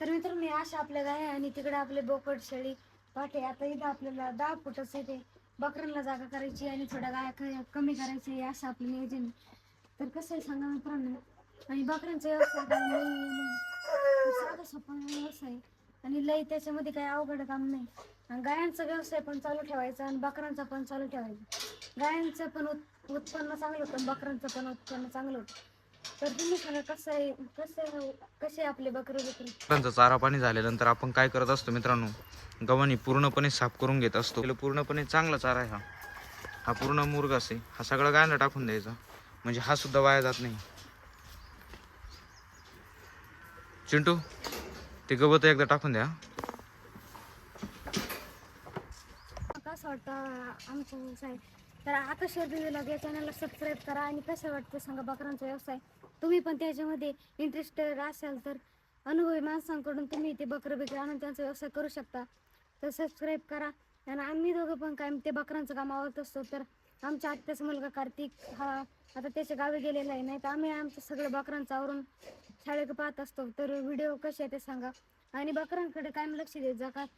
तर मित्रांनो मी अशा आपल्या गाय आहे आणि तिकडे आपले बोकड शेळी पाठे आता इथं आपल्याला दहा फुटच आहे ते. बकऱ्यांना जागा करायची आणि थोडा गाया कमी करायची हे असं आपलं नियोजन तर कसं आहे सांगा मित्रांनो? आणि बकऱ्यांचा व्यवसाय साधा सोपा व्यवसाय आणि लई त्याच्यामध्ये काही अवघड काम नाही. आणि गायांचा व्यवसाय पण चालू ठेवायचा आणि बकऱ्यांचा पण चालू ठेवायचा. गायांचं पण उत्पन्न चांगलं होतं आणि बकऱ्यांचं पण उत्पन्न चांगलं होतं. तर तुम्ही सांगा कसं आहे कसं आहे कसे आपले बकरे बकरे? त्यांचा चारा पाणी झाल्यानंतर आपण काय करत असतो मित्रांनो? गव्हाणी पूर्णपणे साफ करून घेत असतो. पूर्णपणे चांगला चारा आहे हा. हा पूर्ण मुरगास आहे हा सगळा गायला टाकून द्यायचा. म्हणजे हा सुद्धा वाया जात नाही. चिंटू ते गवत एकदा टाकून द्या. कसं वाटतं आमचा तर आकाश दिलेला या चॅनलला सबस्क्राईब करा आणि कसं वाटतं सांगा बकरांचा व्यवसाय? तुम्ही पण त्याच्यामध्ये इंटरेस्टेड असाल तर अनुभवी माणसांकडून तुम्ही ते बकरं बिकरं आणून त्यांचा व्यवसाय करू शकता. तर सबस्क्राईब करा आणि आम्ही दोघं पण काय ते बकरांचं काम आवडत असतो. तर आमच्या आत्याचा मुलगा कार्तिक हा आता त्याच्या गावी गेलेला आहे. नाही तर आम्ही आमचं सगळं बकरांचं आवरून शाळेकडे पाहत असतो. तर व्हिडिओ कसे आहे ते सांगा. आणि बकरांकडे कायम लक्ष देत जा का?